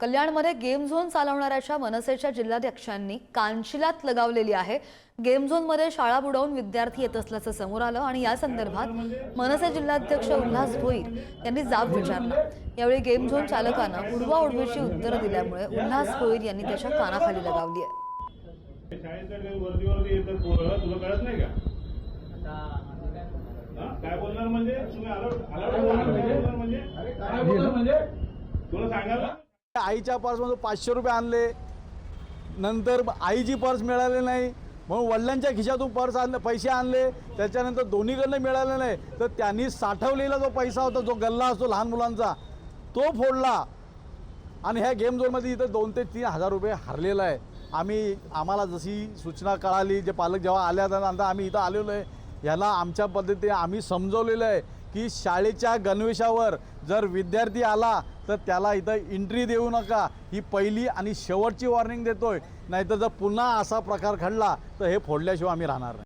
कल्याणमध्ये game zone चालवणाऱ्याच्या मनसेच्या जिल्हाध्यक्षांनी कांशिलात लगावलेली आहे. गेम झोनमध्ये शाळा बुडवून विद्यार्थी येत असल्याचं समोर आलं आणि या संदर्भात मनसे जिल्हाध्यक्ष उल्हास भोईर यांनी जाब विचारला. यावेळी गेम झोन चालकानं उडवा उडवीची उत्तरं दिल्यामुळे उल्हास भोईर यांनी त्याच्या कानाखाली लगावली आहे. हा? म्हणजे? म्हणजे? काय बोलणार म्हणजे? तुला सांगायला? आईच्या पर्समधून पाचशे रुपये आणले. नंतर आईची पर्स मिळाली नाही. म्हणून वडिलांच्या खिशातून पर्स आणले पैसे आणले. त्याच्यानंतर दोन्हीकडनं मिळाले नाही. तर त्यांनी साठवलेला जो पैसा होता जो गल्ला असतो लहान मुलांचा तो फोडला. आणि ह्या गेम झोनमध्ये इथं दोन ते तीन हजार रुपये हरलेला आहे. आम्ही आम्हाला जशी सूचना कळाली जे पालक जेव्हा आल्या त्यानंतर आम्ही इथं आलेलो आहे. ह्याला आमच्या पद्धतीने आम्ही समजवलेलं आहे. की शाळेच्या गणवेशावर जर विद्यार्थी आला तर त्याला इथं एंट्री देऊ नका. ही पहिली आणि शेवटची वॉर्निंग देतोय. नाहीतर जर पुन्हा असा प्रकार घडला तर हे फोडल्याशिवाय आम्ही राहणार नाही.